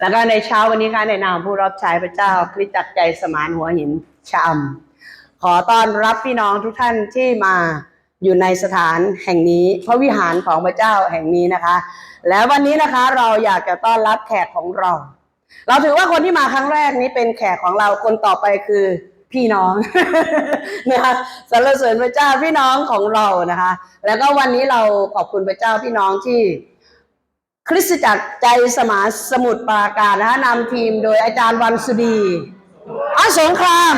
แล้วก็ในเช้าวันนี้ค่ะในนามผู้รับใช้พระเจ้าคริสตจักรใจสมานหัวหินชะอำขอต้อนรับพี่น้องทุกท่านที่มาอยู่ในสถานแห่งนี้ พระวิหารของพระเจ้าแห่งนี้นะคะ แล้ววันนี้นะคะเราอยากจะต้อนรับแขกของเรา เราถือว่าคนที่มาครั้งแรกนี้เป็นแขกของเราคนต่อไปคือพี่น้องนะคะสรรเสริญพระเจ้าพี่น้องของเรานะคะ แล้วก็วันนี้เราขอบคุณพระเจ้าพี่น้องที่ คริสตจักรใจสมาสมุทรปราการนะฮะนำทีมโดยอาจารย์วันสุดีอาสงคราม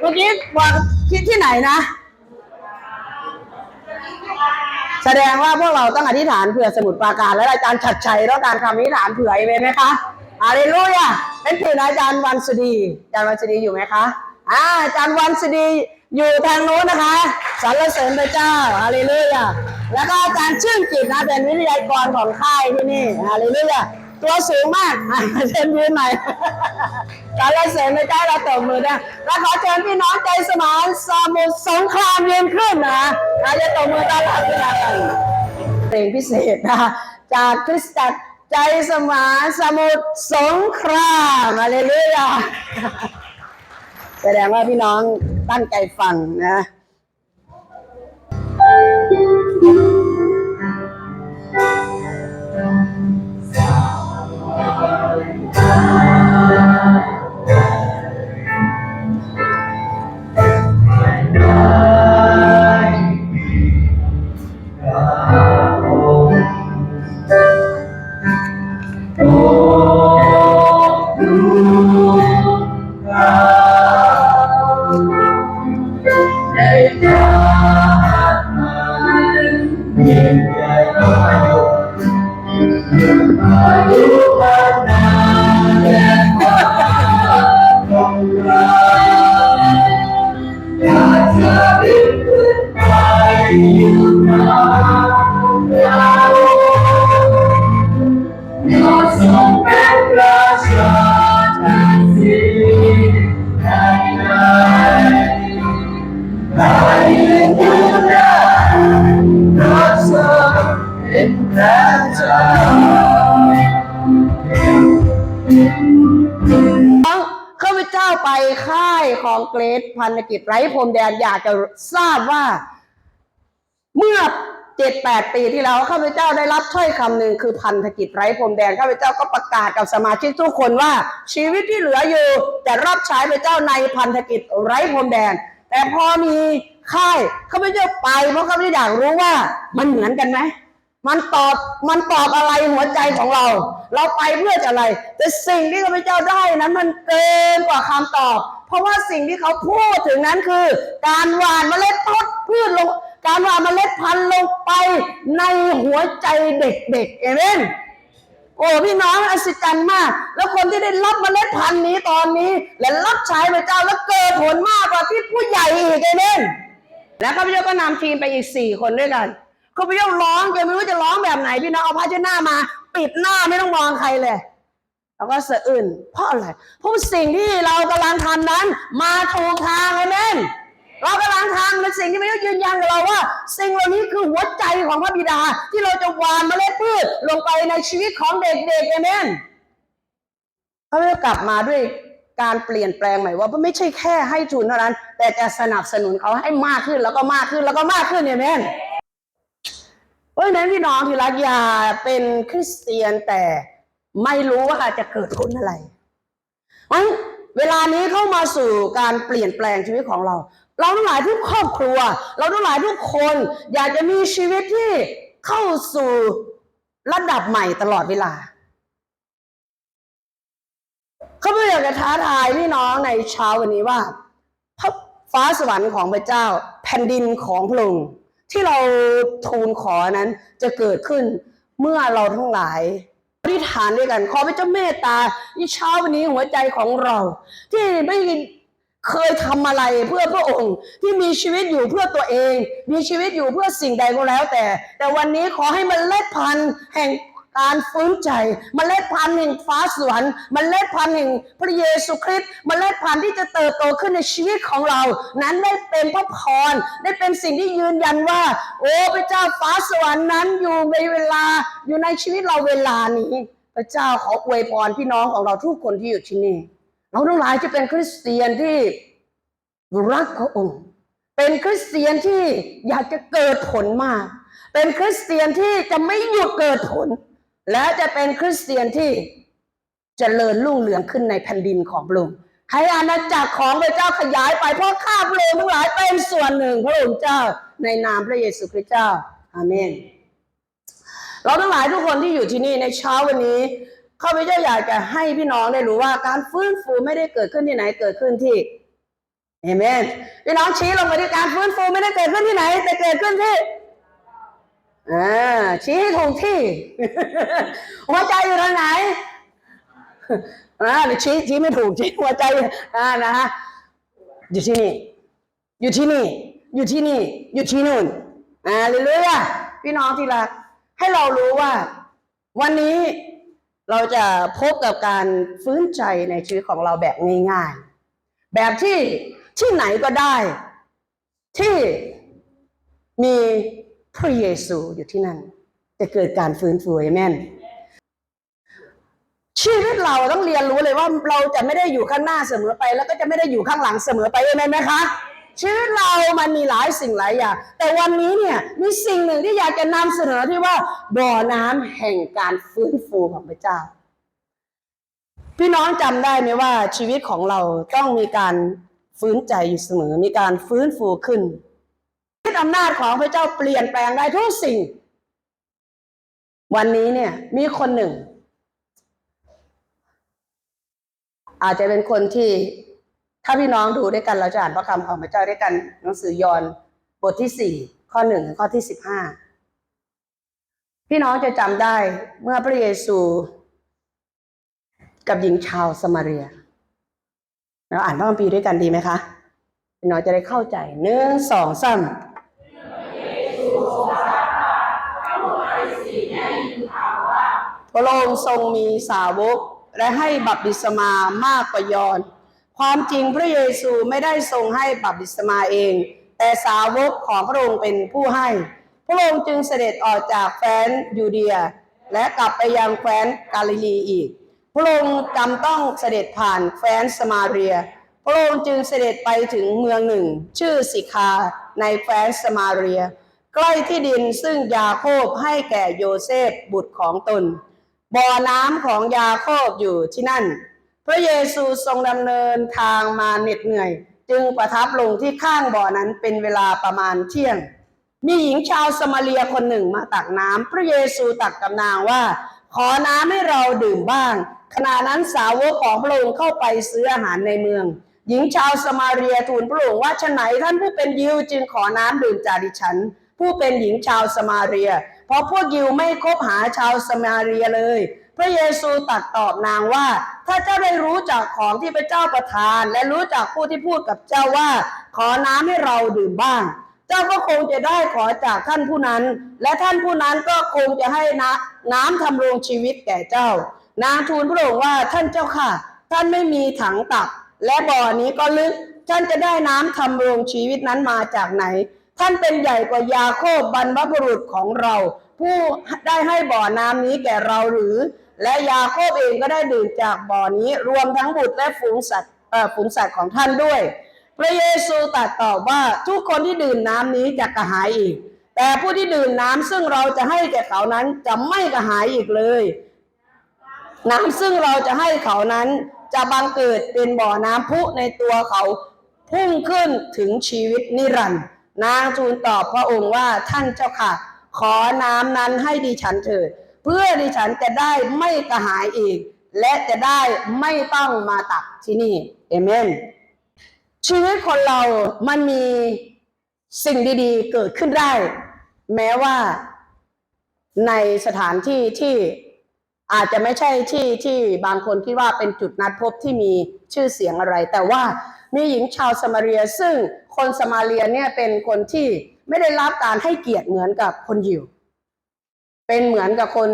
เมื่อกี้ว่าคิดที่ไหนนะ แสดงว่าพวกเราต้องอธิษฐานเผื่อสมุทรปราการ และอาจารย์ชัดชัยแล้วการคำอธิษฐานเผื่อเอเวนไหมคะอาเลลูยาเป็นเผื่ออาจารย์วันสุดีอาจารย์วันสุดีอยู่ไหมคะอ่าอาจารย์วันสุดีอยู่ทางโน้นนะคะสรรเสริญพระเจ้าฮาเลลูยา แล้วก็อาจารย์ชื่นจิตนะเป็นวิทยากรของค่ายที่นี่ฮาเลลูยตัวสูงมากเชิญยืนหน่อยสรรเสริญพระเจ้เราตบมือนะแล้วขอเชิญพี่น้องใจสมานสมุทรสงครามยืนขึ้นนะเราจะตบมือต้อนรับพี่น้องกันเพลงพิเศษนะจากคริสตจักรใจสมานสมุทรสงครามอะไรเรื่อยแสดงว่าพี่น้องตั้งใจฟังนะ you. ข้าพเจ้าไปค่ายของเกรดพันธกิจไร้พรมแดนอยากจะทราบว่า เมื่อเจ็ดแปดปีที่แล้วข้าพเจ้าได้รับถ้อยคำหนึ่งคือพันธกิจไร้พรมแดนข้าพเจ้าก็ประกาศกับสมาชิกทุกคนว่า ชีวิตที่เหลืออยู่จะรับใช้พระเจ้าในพันธกิจไร้พรมแดน แต่พอมีค่ายข้าพเจ้าไปเพราะข้าพเจ้าอยากรู้ว่ามันเหมือนกันไหม มันตอบมันตอบอะไรหัวใจของเรา เราไปเพื่อจะอะไร แต่สิ่งที่ข้าพเจ้าได้นั้นมันเกินกว่าคำตอบ เพราะว่าสิ่งที่เขาพูดถึงนั้นคือ การหว่านเมล็ดพันธุ์พืชลง การหว่านเมล็ดพันธุ์ลงไปในหัวใจเด็กๆเอเมนโอ้พี่น้องอัศจรรย์มาก แล้วคนที่ได้รับเมล็ดพันธุ์นี้ตอนนี้ และรับใช้พระเจ้าแล้วเกิดผลมากกว่าที่ผู้ใหญ่อีกเอเมนแล้วข้าพเจ้าก็นำทีมไปอีกสี่คนด้วยกัน ข้าพเจ้าร้องแกไม่รู้จะร้องแบบไหนพี่น้องเอาผ้าเช็ดหน้ามา ปิดหน้าไม่ต้องมองใครเลยแล้วก็สะอื่น เพราะอะไรเพราะสิ่งที่เรากำลังทำนั้น มาถูกทางเอเมนเรากำลังทำในสิ่งที่พระเจ้ายืนยันกับเราว่า สิ่งเหล่านี้คือหัวใจของพระบิดา ที่เราจะวานเมล็ดพืชลงไปในชีวิตของเด็กๆเอเมนพระเจ้ากลับมาด้วยการเปลี่ยนแปลงใหม่ว่าไม่ใช่แค่ให้ทุนเท่านั้น แต่จะสนับสนุนเขาให้มากขึ้นแล้วก็มากขึ้นแล้วก็มากขึ้นเนี่ยแม่น เพราะฉะนั้นพี่น้องที่รักอย่าเป็นคริสเตียนแต่ไม่รู้ว่าจะเกิดผลอะไรงั้นเวลานี้เข้ามาสู่การเปลี่ยนแปลงชีวิตของเรา เราทั้งหลายทุกครอบครัว เราทั้งหลายทุกคน อยากจะมีชีวิตที่เข้าสู่ระดับใหม่ตลอดเวลาเขาไม่อยากจะท้าทายพี่น้องในเช้าวันนี้ว่าพระฟ้าสวรรค์ของพระเจ้า แผ่นดินของพระองค์ ที่เราทูลขอนั้นจะเกิดขึ้นเมื่อเราทั้งหลายอธิษฐานด้วยกัน ขอพระเจ้าเมตตาในเช้าวันนี้หัวใจของเรา ที่ไม่เคยทำอะไรเพื่อพระองค์ที่มีชีวิตอยู่เพื่อตัวเอง มีชีวิตอยู่เพื่อสิ่งใดก็แล้วแต่ แต่วันนี้ขอให้มันเล็ดพันธุ์แห่ง การฟื้นใจมเมล็ดพันธุ์แห่งฟ้าสวรรค์มเมล็ดพันธุ์แห่งพระเยซูคริสต์มเมล็ดพันธุ์ที่จะเติบโตขึ้นในชีวิตของเรา นั้นได้เป็นพระพรได้เป็นสิ่งที่ยืนยันว่า โอ้พระเจ้าฟ้าสวรรค์นั้นอยู่ในเวลาอยู่ในชีวิตเราเวลานี้ พระเจ้าขออวยพรพี่น้องของเราทุกคนที่อยู่ที่นี่เราทั้งหลายจะเป็นคริสเตียนที่รักพระองค์ เป็นคริสเตียนที่อยากจะเกิดผลมาก เป็นคริสเตียนที่จะไม่หยุดเกิดผล และจะเป็นคริสเตียนที่จเจริญรุ่งเรืองขึ้นในแผ่นดินของพระองค์ให้อาณาจักรของพระเจ้าขยายไปเพราะข้าพระองค์ทั้งหลายเป็นส่วนหนึ่งพระองค์เจ้าในนามพระเยซูคริสต์เจ้าอาเมน เราทั้งหลายทุกคนที่อยู่ที่นี่ในเช้าวันนี้ข้าพเจ้าอยากจะให้พี่น้องได้รู้ว่าการฟื้นฟูไม่ได้เกิดขึ้นที่ไหนเกิดขึ้นที่เอเมนพี่น้องชี้ลงไปที่การฟื้นฟูไม่ได้เกิดขึ้นที่ไหน แต่เกิดขึ้นที่ อ่าชี้ให้ถูกที่ หัวใจอยู่ทางไหนอ่าชี้ชี้ไม่ถูกชี้หัวใจอ่านะฮะอยู่ที่นี่ อยู่ที่นี่ อยู่ที่นี่ อยู่ที่นู่นอ่าเรื่อยๆพี่น้องที่รักให้เรารู้ว่า วันนี้เราจะพบกับการฟื้นใจในชีวิตของเราแบบง่ายๆ แบบที่ที่ไหนก็ได้ ที่มี พระเยซูอยู่ที่นั่น จะเกิดการฟื้นฟูเอเมนชีวิตเราต้องเรียนรู้เลยว่าเราจะไม่ได้อยู่ข้างหน้าเสมอไป แล้วก็จะไม่ได้อยู่ข้างหลังเสมอไปเอเมนไหมคะชีวิตเรามันมีหลายสิ่งหลายอย่าง แต่วันนี้เนี่ยมีสิ่งหนึ่งที่อยากจะนำเสนอที่ว่าบ่อน้ำแห่งการฟื้นฟูของพระเจ้า พี่น้องจำได้ไหมว่าชีวิตของเราต้องมีการฟื้นใจอยู่เสมอ มีการฟื้นฟูขึ้น อำนาจของพระเจ้าเปลี่ยนแปลงได้ทุกสิ่ง วันนี้เนี่ย มีคนหนึ่ง อาจจะเป็นคนที่ถ้าพี่น้องดูด้วยกันเราจะอ่านพระคำของพระเจ้าด้วยกัน หนังสือยอห์นบทที่สี่ข้อหนึ่งข้อที่สิบห้าพี่น้องจะจำได้เมื่อพระเยซูกับหญิงชาวสมาเรีย เราอ่านพระคัมภีร์ด้วยกันดีไหมคะ พี่น้องจะได้เข้าใจหนึ่งสองสาม พระองค์ทรงมีสาวกและให้บัพติศมามากกว่ายอน ความจริงพระเยซูไม่ได้ทรงให้บัพติศมาเอง แต่สาวกของพระองค์เป็นผู้ให้ พระองค์จึงเสด็จออกจากแคว้นยูเดีย และกลับไปยังแคว้นกาลิลีอีก พระองค์จำต้องเสด็จผ่านแคว้นสมาเรีย พระองค์จึงเสด็จไปถึงเมืองหนึ่ง ชื่อสิคาในแคว้นสมาเรีย ใกล้ที่ดินซึ่งยาโคบให้แก่โยเซฟบุตรของตน บ่อน้ำของยาโคบอยู่ที่นั่น พระเยซูทรงดำเนินทางมาเหน็ดเหนื่อย จึงประทับลงที่ข้างบ่อนั้นเป็นเวลาประมาณเที่ยง มีหญิงชาวสมาเรียคนหนึ่งมาตักน้ำพระเยซูตักกับนางว่า ขอน้ำให้เราดื่มบ้าง ขณะนั้นสาวกของพระองค์เข้าไปซื้ออาหารในเมือง หญิงชาวสมาเรียทูลพระองค์ว่าฉะไหนท่านผู้เป็นยิวจึงขอน้ำดื่มจากดิฉัน ผู้เป็นหญิงชาวสมาเรีย เพราะพวกยิวไม่คบหาชาวสมาเรียเลย พระเยซูตัดตอบนางว่า ถ้าเจ้าได้รู้จักของที่พระเจ้าประทาน และรู้จักผู้ที่พูดกับเจ้าว่า ขอน้ำให้เราดื่มบ้าง เจ้าก็คงจะได้ขอจากท่านผู้นั้น และท่านผู้นั้นก็คงจะให้น้ำน้ำทำรงชีวิตแก่เจ้า นางทูลพระองค์ว่าท่านเจ้าค่ะ ท่านไม่มีถังตัก และบ่อนี้ก็ลึกท่านจะได้น้ำทำรงชีวิตนั้นมาจากไหน ท่านเป็นใหญ่กว่ายาโคบบรรพบุรุษของเรา ผู้ได้ให้บ่อน้ำนี้แก่เราหรือ และยาโคบเองก็ได้ดื่มจากบ่อนี้รวมทั้งบุตรและฝูงสัตว์ฝูงสัตว์ของท่านด้วย พระเยซูตรัสตอบว่าทุกคนที่ดื่มน้ำนี้จะกระหายอีก แต่ผู้ที่ดื่มน้ำซึ่งเราจะให้แก่เขานั้นจะไม่กระหายอีกเลย น้ำซึ่งเราจะให้เขานั้นจะบังเกิดเป็นบ่อน้ำพุในตัวเขาพุ่งขึ้นถึงชีวิตนิรันดร์ นางทูลตอบพระองค์ว่าท่านเจ้าค่ะ ขอน้ำนั้นให้ดิฉันเถิด เพื่อดิฉันจะได้ไม่กระหายอีก และจะได้ไม่ต้องมาตักที่นี่เอเมน ชีวิตคนเรามันมีสิ่งดีๆ เกิดขึ้นได้ แม้ว่าในสถานที่ที่อาจจะไม่ใช่ที่ที่บางคนคิดว่าเป็นจุดนัดพบที่มีชื่อเสียงอะไร แต่ว่า มีหญิงชาวสมาเรียซึ่งคนสมาเรียเนี่ยเป็นคนที่ไม่ได้รับการให้เกียรติเหมือนกับคนยิว เป็นเหมือนกับคน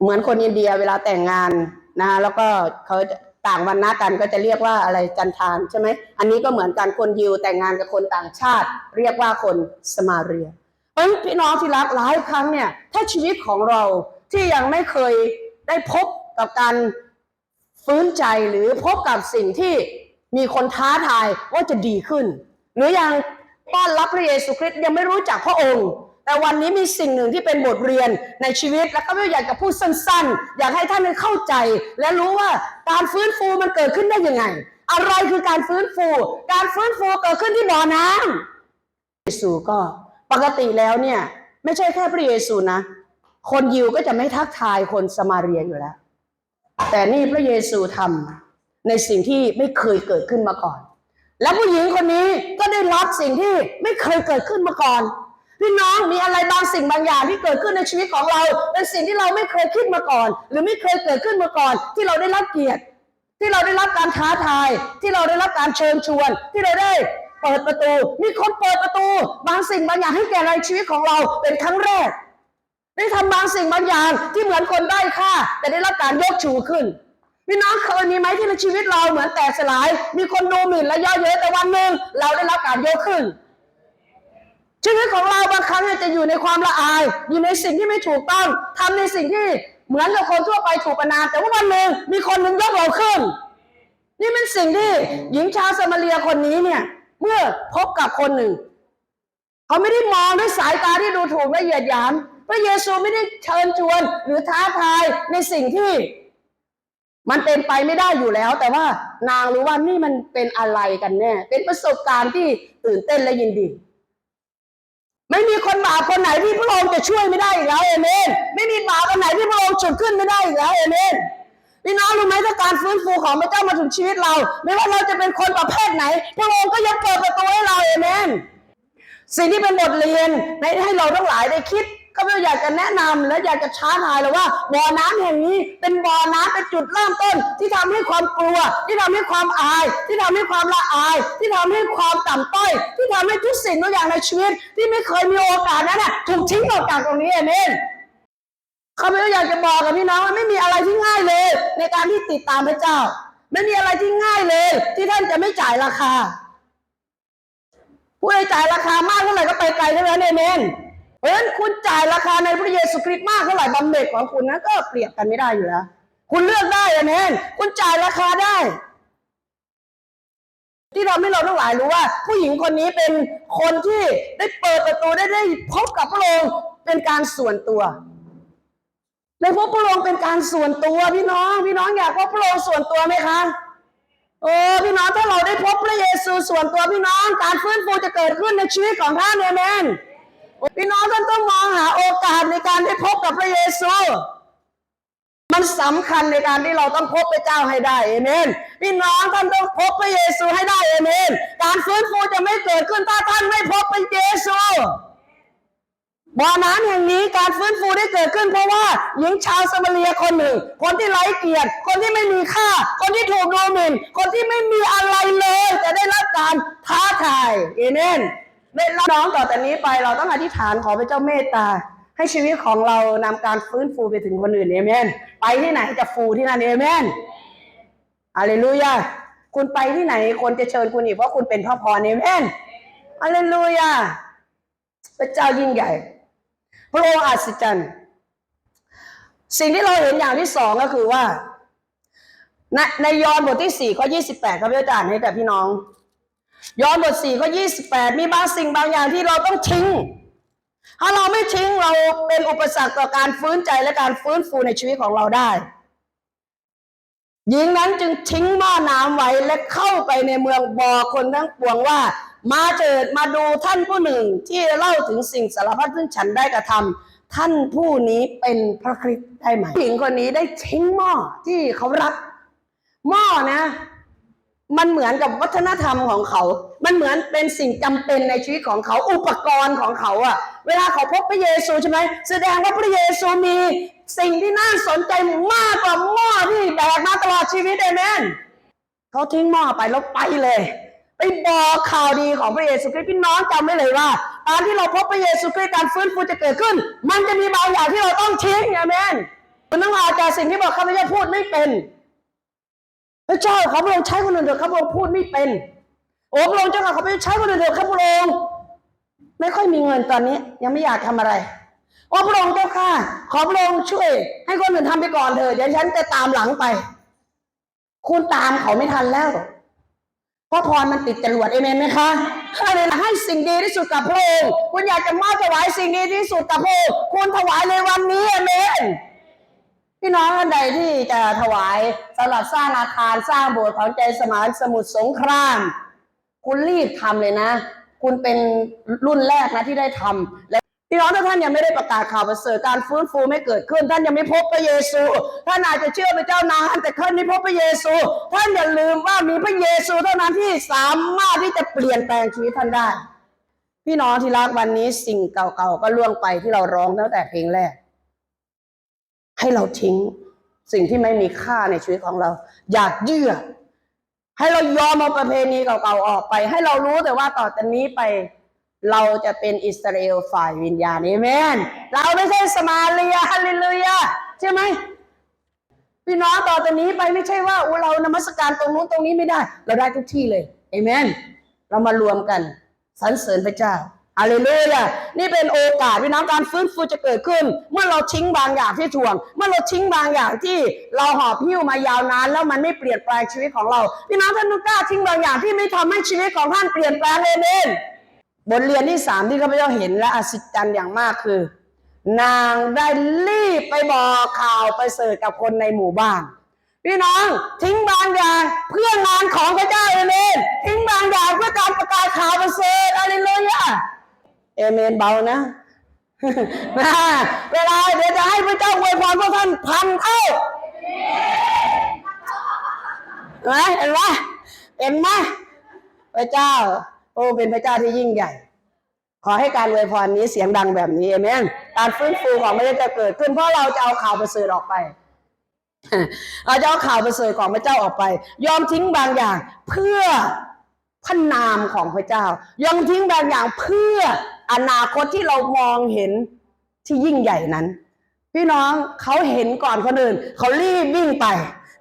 เหมือนคนอินเดียเวลาแต่งงานนะแล้วก็เขาต่างวันนะกันก็จะเรียกว่าอะไรจันทานใช่ไหมอันนี้ก็เหมือนกันคนยิวแต่งงานกับคนต่างชาติ เรียกว่าคนสมาเรียเพราะพี่น้องที่รักหลายครั้งเนี่ยถ้าชีวิตของเราที่ยังไม่เคยได้พบกับการ ฟื้นใจหรือพบกับสิ่งที่มีคนท้าทายว่าจะดีขึ้น หรือยังต้อนรับพระเยซูคริสต์ยังไม่รู้จักพระองค์ แต่วันนี้มีสิ่งหนึ่งที่เป็นบทเรียนในชีวิตแล้วก็ไม่อยากจะพูดสั้นๆ อยากให้ท่านเข้าใจ และรู้ว่าการฟื้นฟูมันเกิดขึ้นได้ยังไง อะไรคือการฟื้นฟู การฟื้นฟูเกิดขึ้นที่บ่อน้ำเยซูก็ปกติแล้วเนี่ยไม่ใช่แค่พระเยซูนะ คนยิวก็จะไม่ทักทายคนสมาเรียอยู่แล้ว แต่นี่พระเยซูทำในสิ่งที่ไม่เคยเกิดขึ้นมาก่อน แล้วผู้หญิงคนนี้ก็ได้รับสิ่งที่ไม่เคยเกิดขึ้นมาก่อนพี่น้องมีอะไรบางสิ่งบางอย่างที่เกิดขึ้นในชีวิตของเราเป็นสิ่งที่เราไม่เคยคิดมาก่อน หรือไม่เคยเกิดขึ้นมาก่อน ที่เราได้รับเกียรติ ที่เราได้รับการท้าทาย ที่เราได้รับการเชิญชวน ที่เราได้เปิดประตู มีคนเปิดประตู บางสิ่งบางอย่างให้แก่ในชีวิตของเราเป็นครั้งแรก ได้ทำบางสิ่งบางอย่างที่เหมือนคนได้ค่า แต่ได้รับการยกชูขึ้นพี่น้องเคยมีไหมที่ในชีวิตเราเหมือนแตกสลาย มีคนดูหมิ่นและย่อเย้ยแต่วันหนึ่งเราได้รับการยกขึ้น ชีวิตของเราบางครั้งจะอยู่ในความละอาย อยู่ในสิ่งที่ไม่ถูกต้องทำในสิ่งที่เหมือนกับคนทั่วไปถูกประนามแต่ว่าวันหนึ่งมีคนหนึ่งยกเราขึ้น นี่เป็นสิ่งที่หญิงชาวสมาเรียคนนี้เนี่ยเมื่อพบกับคนหนึ่ง เขาไม่ได้มองด้วยสายตาที่ดูถูกและเหยียดหยาม พระเยซูไม่ได้เชิญชวนหรือท้าทายในสิ่งที่ มันเป็นไปไม่ได้อยู่แล้ว แต่ว่านางรู้ว่านี่มันเป็นอะไรกันแน่ เป็นประสบการณ์ที่ตื่นเต้นและยินดี ไม่มีคนบาปคนไหนที่พระองค์จะช่วยไม่ได้อีกแล้วเอเมน ไม่มีบาปคนไหนที่พระองค์ฉุดขึ้นไม่ได้อีกแล้วเอเมนพี่น้องรู้ไหมถ้าการฟื้นฟูของพระเจ้ามาถึงชีวิตเรา ไม่ว่าเราจะเป็นคนประเภทไหน พระองค์ก็ยังเปิดประตูให้เราเอเมน สิ่งที่เป็นบทเรียนในให้เราทั้งหลายได้คิด ก็ไม่อยากจะแนะนำและอยากจะท้าทายเลยว่าบ่อน้ำแห่งนี้เป็นบ่อน้ำเป็นจุดเริ่มต้น ที่ทำให้ความกลัว ที่ทำให้ความอาย ที่ทำให้ความละอาย ที่ทำให้ความต่ำต้อย ที่ทำให้ทุกสิ่งทุกอย่างในชีวิต ที่ไม่เคยมีโอกาสนั้นน่ะถูกทิ้งออกจากตรงนี้เอเมนเขาไม่อยากจะบอกกับพี่น้องว่าไม่มีอะไรที่ง่ายเลย ในการที่ติดตามพระเจ้า ไม่มีอะไรที่ง่ายเลย ที่ท่านจะไม่จ่ายราคาผู้ใดจ่ายราคามากเท่าไหร่ก็ไปไกลเท่านั้นเอง เมนเพราะฉะนั้นคุณจ่ายราคาในพระเยซูคริสต์มากเท่าไหร่บำเหน็จของคุณนั้นก็เปรียบกันไม่ได้อยู่แล้ว คุณเลือกได้เอเมนคุณจ่ายราคาได้ ที่ทำให้เราทั้งหลายรู้ว่า ผู้หญิงคนนี้เป็นคนที่ได้เปิดประตูได้ได้พบกับพระองค์เป็นการส่วนตัวได้พบพระองค์เป็นการส่วนตัวพี่น้องพี่น้องอยากพบพระองค์ส่วนตัวไหมคะโอ้พี่น้องถ้าเราได้พบพระเยซูส่วนตัวพี่น้อง การฟื้นฟูจะเกิดขึ้นในชีวิตของท่านเอเมน พี่น้องท่านต้องมองหาโอกาสในการได้พบกับพระเยซู มันสำคัญในการที่เราต้องพบพระเจ้าให้ได้เอเมนพี่น้องท่านต้องพบพระเยซูให้ได้เอเมนการฟื้นฟูจะไม่เกิดขึ้นถ้าท่านไม่พบพระเยซูบ่อน้ำแห่งนี้การฟื้นฟูได้เกิดขึ้น เพราะว่าหญิงชาวสมาเรียคนหนึ่ง คนที่ไร้เกียรติ คนที่ไม่มีค่า คนที่ถูกดูหมิ่นคนที่ไม่มีอะไรเลยแต่ได้รับการท้าทายเอเมน ได้รับน้องต่อแต่นี้ไปเราต้องอธิษฐานขอพระเจ้าเมตตา ให้ชีวิตของเรานำการฟื้นฟูไปถึงคนอื่นเอเมน ไปที่ไหนจะฟูที่นั่นเอเมนอาเลลูยาคุณไปที่ไหนคนจะเชิญคุณอีกเพราะคุณเป็นพระพรเอเมนอาเลลูยาพระเจ้ายิ่งใหญ่ พระองค์อัศจรรย์สิ่งที่เราเห็นอย่างที่สองก็คือว่า ในในยอห์นบทที่สี่ข้อยี่สิบแปดครับพี่อาจารย์ให้แต่พี่น้อง ยอห์นบทสี่ข้อยี่สิบแปดมีบางสิ่งบางอย่างที่เราต้องทิ้ง ถ้าเราไม่ทิ้งเราเป็นอุปสรรคต่อการฟื้นใจและการฟื้นฟูในชีวิตของเราได้ หญิงนั้นจึงทิ้งหม้อน้ำไว้และเข้าไปในเมืองบอกคนทั้งปวงว่า มาเถิดมาดูท่านผู้หนึ่งที่เล่าถึงสิ่งสารพัดซึ่งฉันได้กระทำท่านผู้นี้เป็นพระคริสต์ได้ไหมหญิงคนนี้ได้ทิ้งหม้อที่เขารักหม้อนะ มันเหมือนกับวัฒนธรรมของเขา มันเหมือนเป็นสิ่งจำเป็นในชีวิตของเขา อุปกรณ์ของเขาอะเวลาเขาพบพระเยซูใช่ไหม แสดงว่าพระเยซูมีสิ่งที่น่าสนใจมากกว่าหม้อที่แบกมาตลอดชีวิตเอเมนเขาทิ้งหม้อไปแล้วไปเลย ไปบอกข่าวดีของพระเยซูคริสต์พี่น้องจำไว้เลยว่าตอนที่เราพบพระเยซูคริสต์การฟื้นฟูจะเกิดขึ้น มันจะมีบางอย่างที่เราต้องทิ้งเอเมนคุณต้องอาจจะสิ่งที่บอกข้าพเจ้าพูดไม่เป็น พระเจ้าขอพระองค์ใช้คนอื่นเถอะข้าพระองค์พูดไม่เป็น โอ้พระองค์เจ้าข้าขอพระองค์ใช้คนอื่นเถอะข้าพระองค์ไม่ค่อยมีเงินตอนนี้ ยังไม่อยากทำอะไร โอ้พระองค์เจ้าค่ะ ขอพระองค์ช่วย ให้คนอื่นทำไปก่อนเถอะเดี๋ยวฉันจะตามหลังไป คุณตามเขาไม่ทันแล้วเพราะพรมันติดจรวดเอเมนไหมคะให้เลยให้สิ่งดีที่สุดกับพระองค์คุณอยากจะมอบถวายสิ่งดีที่สุดกับพระองค์คุณถวายในวันนี้เอเมน พี่น้องท่านใดที่จะถวายสำหรับสร้างอาคารสร้างโบสถ์ของใจสมานสมุทรสงคราม คุณรีบทำเลยนะ คุณเป็นรุ่นแรกนะที่ได้ทำและพี่น้องถ้าท่านยังไม่ได้ประกาศข่าวประเสริฐการฟื้นฟูไม่เกิดขึ้น ท่านยังไม่พบพระเยซู ท่านอาจจะเชื่อพระเจ้านานแต่ท่านไม่พบพระเยซู ท่านอย่าลืมว่ามีพระเยซูเท่านั้นที่สามารถที่จะเปลี่ยนแปลงชีวิตท่านได้ พี่น้องที่รักวันนี้สิ่งเก่าๆก็ล่วงไปที่เราร้องตั้งแต่เพลงแรก ให้เราทิ้งสิ่งที่ไม่มีค่าในชีวิตของเรา อยากเยื่อ ให้เรายอมเอาประเพณีเก่าๆออกไป ให้เรารู้แต่ว่าต่อจากนี้ไป เราจะเป็นอิสราเอลฝ่ายวิญญาณเอเมน เราไม่ใช่สมาเลียฮาเลลูยาใช่ไหมพี่น้องต่อจากนี้ไปไม่ใช่ว่าเรานมัสการตรงนู้นตรงนี้ไม่ได้ เราได้ทุกที่เลยเอเมน เรามารวมกันสรรเสริญพระเจ้า ฮาเลลูยานี่เป็นโอกาสพี่น้องการฟื้นฟูจะเกิดขึ้น เมื่อเราทิ้งบางอย่างที่ถ่วง เมื่อเราทิ้งบางอย่างที่เราหอบหิ้วมายาวนาน แล้วมันไม่เปลี่ยนแปลงชีวิตของเรา พี่น้องท่านกล้าทิ้งบางอย่างที่ไม่ทำให้ชีวิตของท่านเปลี่ยนแปลงเอเมนบทเรียนที่สามที่ข้าพเจ้าเห็นและอัศจรรย์อย่างมากคือ นางได้รีบไปบอกข่าวไปเสริฐกับคนในหมู่บ้านพี่น้องทิ้งบางอย่างเพื่องานของพระเจ้าเอเมนทิ้งบางอย่างเพื่อการประกาศข่าวประเสริฐอะไรเลยอะ เอเมนเบานะนะเวลาเดี๋ยวจะให้พระเจ้าอวยพรพวกท่านพันเท่าเห็นไหมเห็นไหมเห็นไหมพระเจ้า โอ้เป็นพระเจ้าที่ยิ่งใหญ่ ขอให้การอวยพรนี้เสียงดังแบบนี้เอเมนการฟื้นฟูของพระเจ้าจะเกิดขึ้นเพราะเราจะเอาข่าวประเสริฐออกไปเราจะเอาข่าวประเสริฐของพระเจ้าออกไป ยอมทิ้งบางอย่างเพื่อพระนามของพระเจ้า ยอมทิ้งบางอย่างเพื่อ อนาคตที่เรามองเห็นที่ยิ่งใหญ่นั้น พี่น้องเขาเห็นก่อนคนอื่นเขารีบวิ่งไป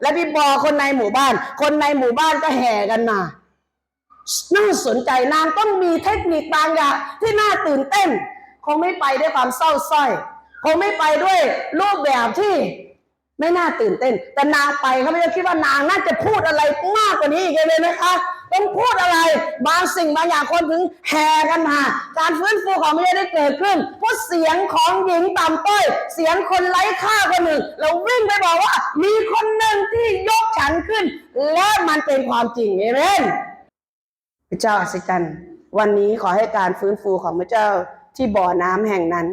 และพี่บอคนในหมู่บ้าน คนในหมู่บ้านก็แห่กันมาน่าสนใจนางต้องมีเทคนิคบางอย่างที่น่าตื่นเต้น คงไม่ไปด้วยความเศร้าส้อย คงไม่ไปด้วยรูปแบบที่ ไม่น่าตื่นเต้น แต่นางไปเขาไม่ได้คิดว่านางน่าจะพูดอะไรมากกว่านี้อีกเลยนะคะต้องพูดอะไรบางสิ่งบางอย่างคนถึงแห่กันมา การฟื้นฟูของไม่ได้เกิดขึ้นเพราะเสียงของหญิงต่ำต้อย เสียงคนไร้ค่าคนหนึ่ง เราวิ่งไปบอกว่า มีคนหนึ่งที่ยกฉันขึ้น และมันเป็นความจริงเอเมนพระเจ้าอัศจรรย์วันนี้ขอให้การฟื้นฟูของพระเจ้าที่บ่อน้ำแห่งนั้น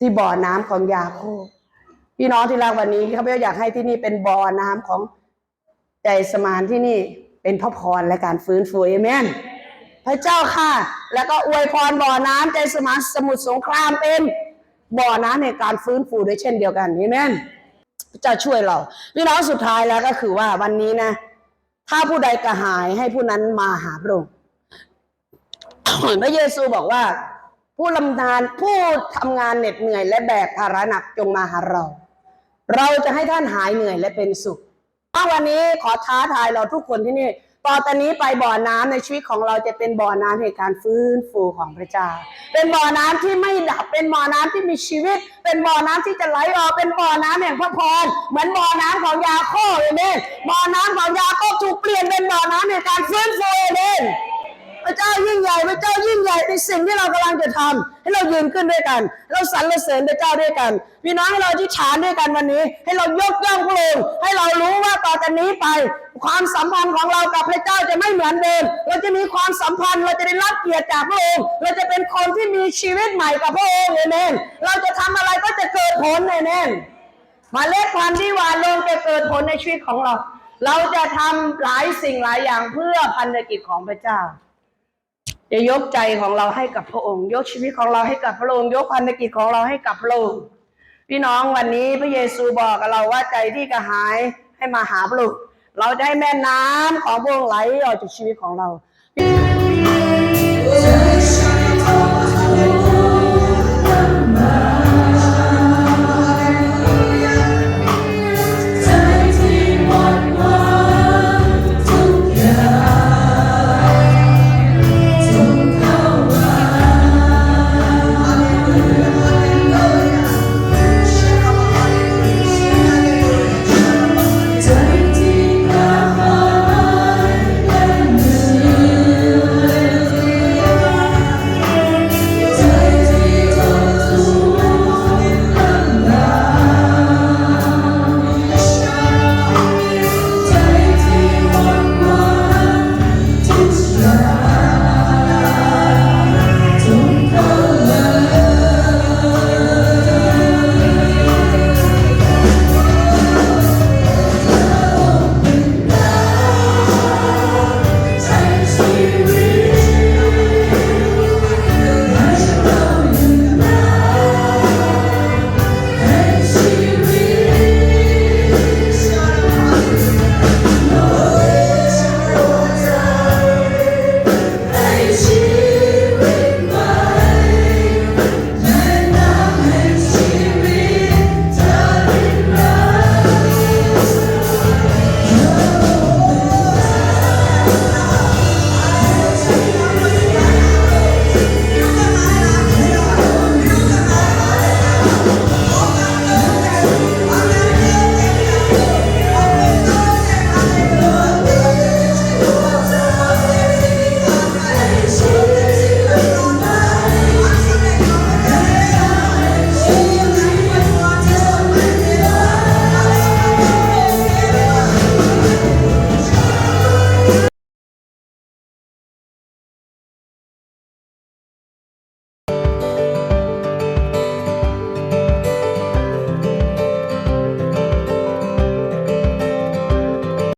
ที่บ่อน้ำของยาโคบ พี่น้องที่รักวันนี้ข้าพเจ้าอยากให้ที่นี่เป็นบ่อน้ำของใจสมานที่นี่เป็นพระพรและการฟื้นฟูเอเมน พระเจ้าค่ะ แล้วก็อวยพรบ่อน้ำใจสมานสมุทรสงครามเป็นบ่อน้ำในการฟื้นฟูด้วยเช่นเดียวกันเอเมนพระเจ้าช่วยเราพี่น้องสุดท้ายแล้วก็คือว่าวันนี้นะ ถ้าผู้ใดกระหายให้ผู้นั้นมาหาพระองค์พระเยซูบอกว่า ผู้ลำนานผู้ทำงานเหน็ดเหนื่อยและแบกภาระหนักจงมาหาเรา เราจะให้ท่านหายเหนื่อยและเป็นสุขถ้าวันนี้ขอท้าทายเราทุกคนที่นี่ ต่อตอนนี้ไปบ่อน้ำในชีวิตของเราจะเป็นบ่อน้ำแห่งการฟื้นฟูของพระเจ้า เป็นบ่อน้ำที่ไม่ดับ เป็นบ่อน้ำที่มีชีวิต เป็นบ่อน้ำที่จะไหลออก เป็นบ่อน้ำแห่งพระพร เหมือนบ่อน้ำของยาโคเอเมนบ่อน้ำของยาโคถูกเปลี่ยนเป็นบ่อน้ำแห่งการฟื้นฟูเอเมน พระเจ้ายิ่งใหญ่พระเจ้ายิ่งใหญ่ในสิ่งที่เรากำลังจะทำให้เรายืนขึ้นด้วยกัน เราสรรเสริญพระเจ้าด้วยกันพี่น้องให้เราที่ฐานด้วยกันวันนี้ ให้เรายกย่องพระองค์ให้เรารู้ว่าต่อจากนี้ไป ความสัมพันธ์ของเรากับพระเจ้าจะไม่เหมือนเดิมเราจะมีความสัมพันธ์เราจะได้รับเกียรติจากพระองค์เราจะเป็นคนที่มีชีวิตใหม่กับพระองค์เอเมนเราจะทำอะไรก็จะเกิดผลเอเมนมาเล็ดพันธุ์ที่หวานลงจะเกิดผลในชีวิตของเรา เราจะทำหลายสิ่งหลายอย่างเพื่อพันธกิจของพระเจ้า จะยกใจของเราให้กับพระองค์ ยกชีวิตของเราให้กับพระองค์ ยกพันธกิจของเราให้กับพระองค์พี่น้องวันนี้พระเยซูบอกกับเราว่าใจที่กระหายให้มาหาพระองค์เราจะให้แม่น้ำของพระองค์ไหลออกจากชีวิตของเรา